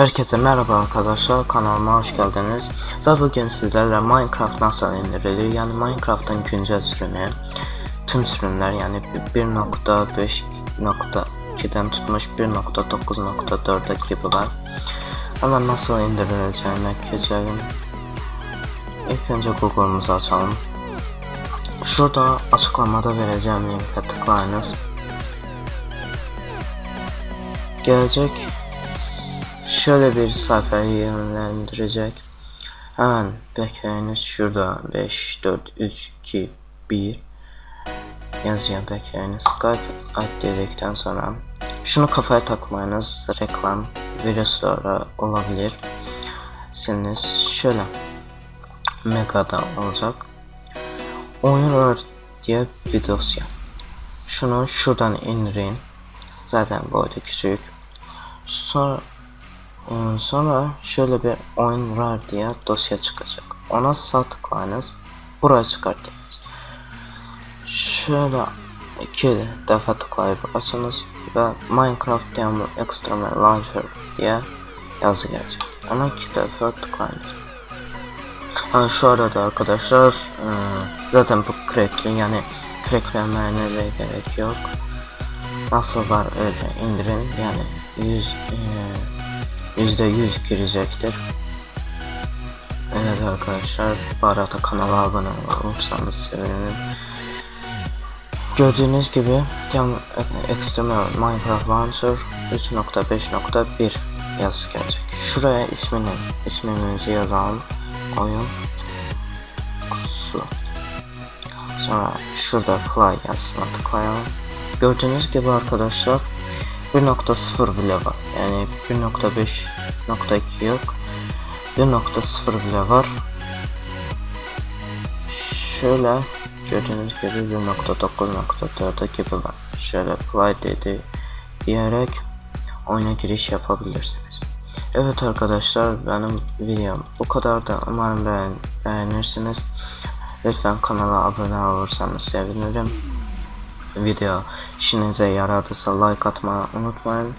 Herkese merhaba arkadaşlar kanalıma hoş geldiniz. Ve bugün sizlerle Minecraft nasıl indirilir? Yani Minecraft'ın güncel sürümü tüm sürümler yani 1.5.2'den tutmuş 1.9.4'e gibi var. Ama nasıl indirileceğine geçelim. İlk önce Google'umuzu açalım. Şurada açıklamada vereceğim linke tıklayınız. Gelecek şöyle bir sayfayı yönlendirecek. Hemen bekleyiniz şurada 5, 4, 3, 2, 1 yazıya bekleyiniz. Skype aç dedikten sonra şunu kafaya takmayınız. Reklam virüsleri olabilir. Siliniz. Şöyle Mega'da olacak. Oyun diye bir dosya. Şunu şuradan indirin. Zaten boyutu küçük. Sonra Ee, Sonra şöyle bir oyun var diye dosya çıkacak. Ona sağ tıklayınız. Buraya çıkartınız. Şöyle iki defa tıklayıp açınız ve Minecraft Demo Extreme Launcher diye yazı gelecek. Ona iki defa tıklayınız. Ha, şu arada arkadaşlar e, zaten bu crackli yani cracklemeye de gerek yok. Nasıl var öyle indirin yani 100 e, %100 girecektir. Evet arkadaşlar bu arada kanala abone olursanız sevinirim. Gördüğünüz gibi Cam Extreme Minecraft Launcher 3.5.1 yazısı gelecek. Şuraya ismini, ismimizi yazalım. Oyun kutusu. Sonra şurada fly yazısına tıklayalım. Gördüğünüz gibi arkadaşlar 1.0 bile var. Yani 1.5.2 yok. 1.0 bile var. Şöyle gördüğünüz gibi 1.9.4'e gibi var. Şöyle play dedi diyerek oyuna giriş yapabilirsiniz. Evet arkadaşlar benim videom bu kadar da umarım beğen beğenirsiniz. Lütfen kanala abone olursanız sevinirim. Video işinize yaradıysa like atmayı unutmayın.